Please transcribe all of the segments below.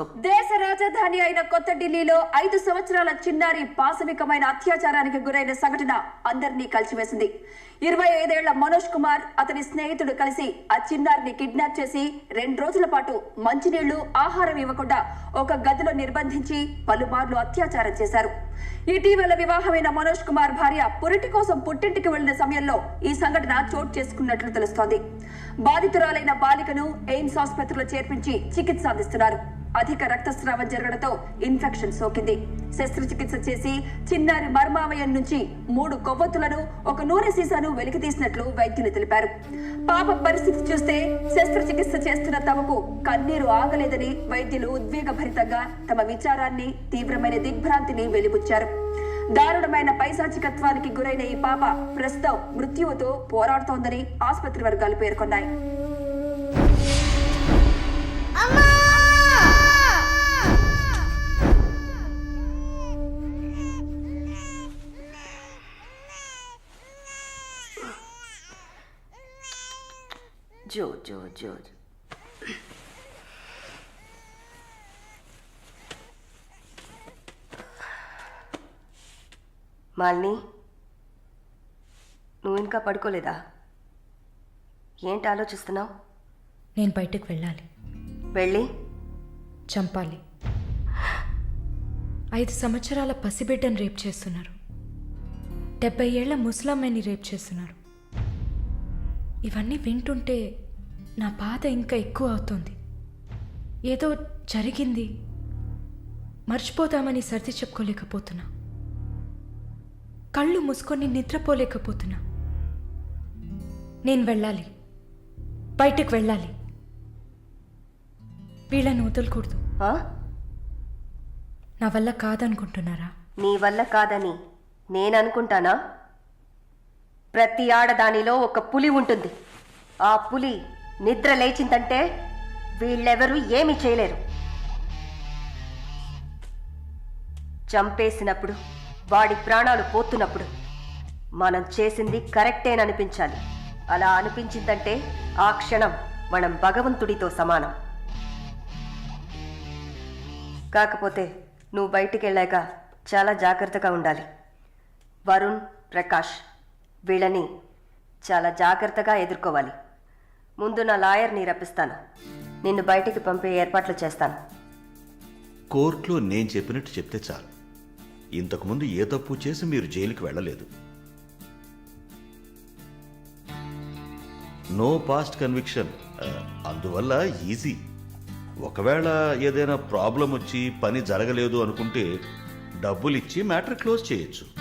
చూసుకో దేశ రాజధాని అయిన కొత్త ఢిల్లీలో ఐదు సంవత్సరాల చిన్నారి పాశవికమైన అత్యాచారానికి గురైన సంఘటన అందరినీ కలిసివేసింది. ఇరవై ఐదేళ్ళ మనోజ్ కుమార్ అతని స్నేహితుడు కలిసి ఆ చిన్నారిని కిడ్నాప్ చేసి రెండు రోజుల పాటు మంచినీళ్ళు ఆహారం ఇవ్వకుండా ఒక గదిలో నిర్బంధించి పలుమార్లు అత్యాచారం చేశారు. ఇటీవల వివాహమైన మనోజ్ కుమార్ భార్య పురిటి కోసం పుట్టింటికి వెళ్ళిన సమయంలో ఈ సంఘటన చోటు చేసుకున్నట్లు తెలుస్తోంది. బాధితురాలైన బాలికను ఎయిమ్స్ ఆసుపత్రిలో చేర్పించి చికిత్స అందిస్తున్నారు. అధిక రక్తస్రావం జరగడంతో ఇన్ఫెక్షన్ సోకింది. శస్త్రచికిత్స చేసి చిన్నారి మర్మావయం నుంచి మూడు కొవ్వొత్తులను ఒక నూనె సీసాను వెలికితీసినట్లు వైద్యులు తెలిపారు. పాప పరిస్థితి చూస్తే శస్త్రచికిత్స చేస్తున్న తమకు కన్నీరు ఆగలేదని వైద్యులు ఉద్వేగభరితంగా తమ విచారాన్ని తీవ్రమైన దిగ్భ్రాంతిని వెలిబుచ్చారు. దారుణమైన పైశాచికత్వానికి గురైన ఈ పాప ప్రస్తుతం మృత్యువుతో పోరాడుతోందని ఆసుపత్రి వర్గాలు పేర్కొన్నాయి. జో జో జో మాలిని నువ్వు ఇంకా పడుకోలేదా? ఏంటి ఆలోచిస్తున్నావు? నేను బయటకు వెళ్ళాలి. వెళ్ళి? చంపాలి. ఐదు సంవత్సరాల పసిబిడ్డను రేప్ చేస్తున్నారు. డెబ్బై ఏళ్ళ ముసలమ్మని రేప్ చేస్తున్నారు. ఇవన్నీ వింటుంటే నా బాధ ఇంకా ఎక్కువ అవుతుంది. ఏదో జరిగింది. మర్చిపోదామని సర్ది చెప్పుకోలేకపోతున్నా. కళ్ళు మూసుకొని నిద్రపోలేకపోతున్నా. నేను వెళ్ళాలి. బయటకు వెళ్ళాలి. వీళ్ళని వదలకూడదు? నా వల్ల కాదనుకుంటున్నారా? నీ వల్ల కాదని నేను అనుకుంటానా ప్రతి ఆడదానిలో ఒక పులి ఉంటుంది. ఆ పులి నిద్ర లేచిందంటే వీళ్ళెవరూ ఏమీ చేయలేరు. చంపేసినప్పుడు వాడి ప్రాణాలు పోతున్నప్పుడు మనం చేసింది కరెక్టేననిపించాలి. అలా అనిపించిందంటే ఆ క్షణం మనం భగవంతుడితో సమానం. కాకపోతే నువ్వు బయటికి వెళ్ళాక చాలా జాగ్రత్తగా ఉండాలి. వరుణ్ ప్రకాష్. వీళ్ళని చాలా జాగ్రత్తగా ఎదుర్కోవాలి. ముందు నా లాయర్ని రప్పిస్తాను. నిన్ను బయటికి పంపే ఏర్పాట్లు చేస్తాను. కోర్టులో నేను చెప్పినట్టు చెప్తే చాలు. ఇంతకుముందు ఏ తప్పు చేసి మీరు జైలుకి వెళ్ళలేదు. నో పాస్ట్ కన్విక్షన్ అందువల్ల ఈజీ ఒకవేళ ఏదైనా ప్రాబ్లం వచ్చి పని జరగలేదు అనుకుంటే డబ్బులిచ్చి మ్యాటర్ క్లోజ్ చేయొచ్చు.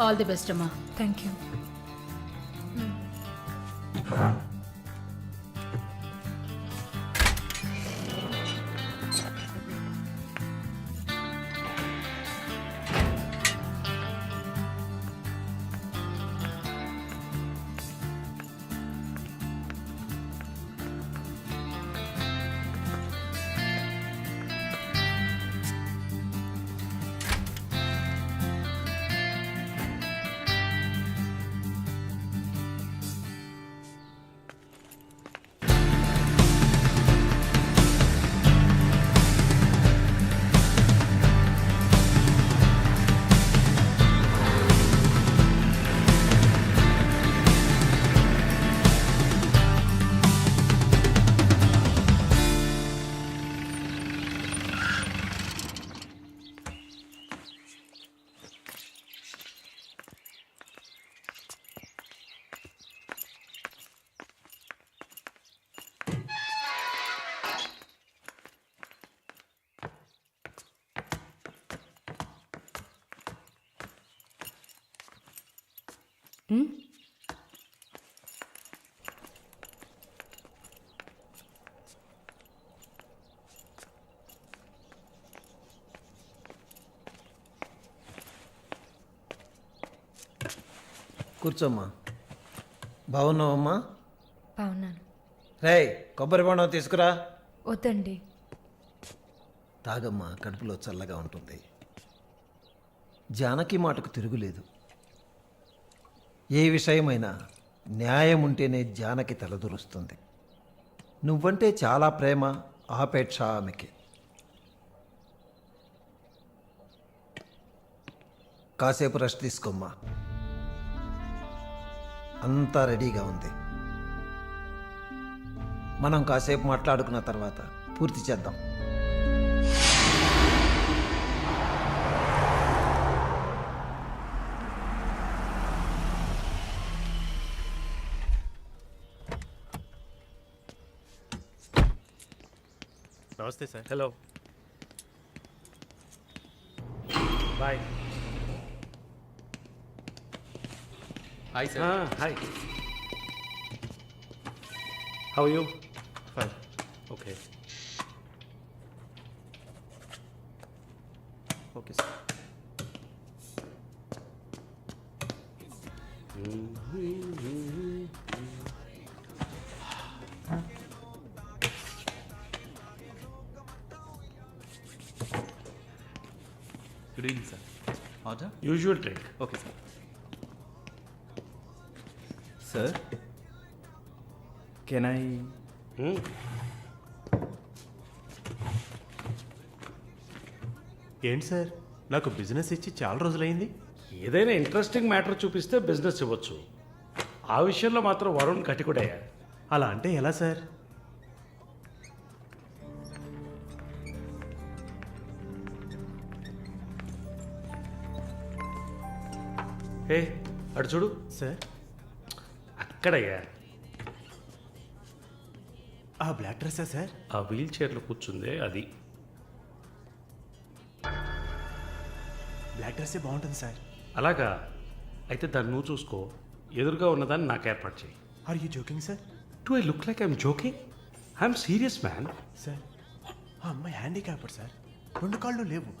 ఆల్ ది బెస్ట్ అమ్మా థ్యాంక్ యూ కూర్చోమ్మా. బాగున్నావమ్మా? బాగున్నాను. రేయ్ కొబ్బరి బొండం తీసుకురా. వద్దండి. తాగమ్మా కడుపులో చల్లగా ఉంటుంది. జానకి మాటకు తిరుగులేదు. ఏ విషయమైనా న్యాయం ఉంటేనే జానకి తలదురుస్తుంది. నువ్వంటే చాలా ప్రేమ ఆపేక్ష ఆమెకి. కాసేపు రెస్ట్ తీసుకోమ్మా. అంతా రెడీగా ఉంది. మనం కాసేపు మాట్లాడుకున్న తర్వాత పూర్తి చేద్దాం. నమస్తే sir hello boy hi sir hi how you fine okay okay sir evening sir order usual drink okay sir sir can I ఏంటి సార్? నాకు బిజినెస్ ఇచ్చి చాలా రోజులైంది. ఏదైనా ఇంట్రెస్టింగ్ మ్యాటర్ చూపిస్తే బిజినెస్ ఇవ్వచ్చు. ఆ విషయంలో మాత్రం వరుణ్ కటికుడయ్యా అలా అంటే ఎలా సార్? ఏ అటు చూడు. సార్. అక్కడయ్యా. ఆ బ్లాక్ డ్రెస్సా సార్? ఆ వీల్ చైర్లో కూర్చుందే అది. బ్లాక్ డ్రెస్సే బాగుంటుంది సార్. అలాగా? అయితే దాన్ని నువ్వు చూసుకో. ఎదురుగా ఉన్నదాన్ని నాకు ఏర్పాటు చేయి. Are you joking sir do I look like I'm joking I'm serious man sir ఆ అమ్మాయి హ్యాండిక్యాప్డ్ సార్ రెండు కాళ్ళు లేవు.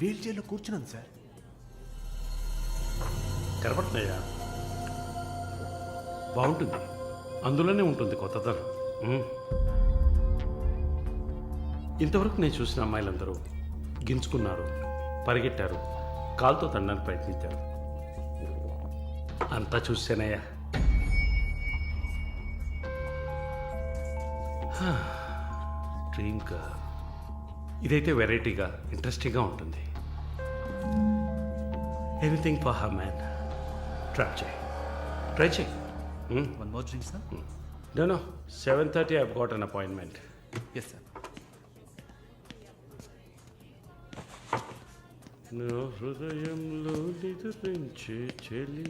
వీల్ చైర్లో కూర్చున్నాను సార్ కనపడుతున్నాయా బాగుంటుంది. అందులోనే ఉంటుంది కొత్తదనం. ఇంతవరకు నేను చూసిన అమ్మాయిలందరూ గింజుకున్నారు పరిగెట్టారు కాలుతో తండడానికి ప్రయత్నించారు. అంతా చూసానయ్యా. గర్ల్ ఇదైతే వెరైటీగా ఇంట్రెస్టింగ్గా ఉంటుంది. Anything for her man try చేయి. ట్రై చేయి. One more drink sir no no seven thirty I got an appointment yes sir నా హృదయంలో నిద్రించే చెలి.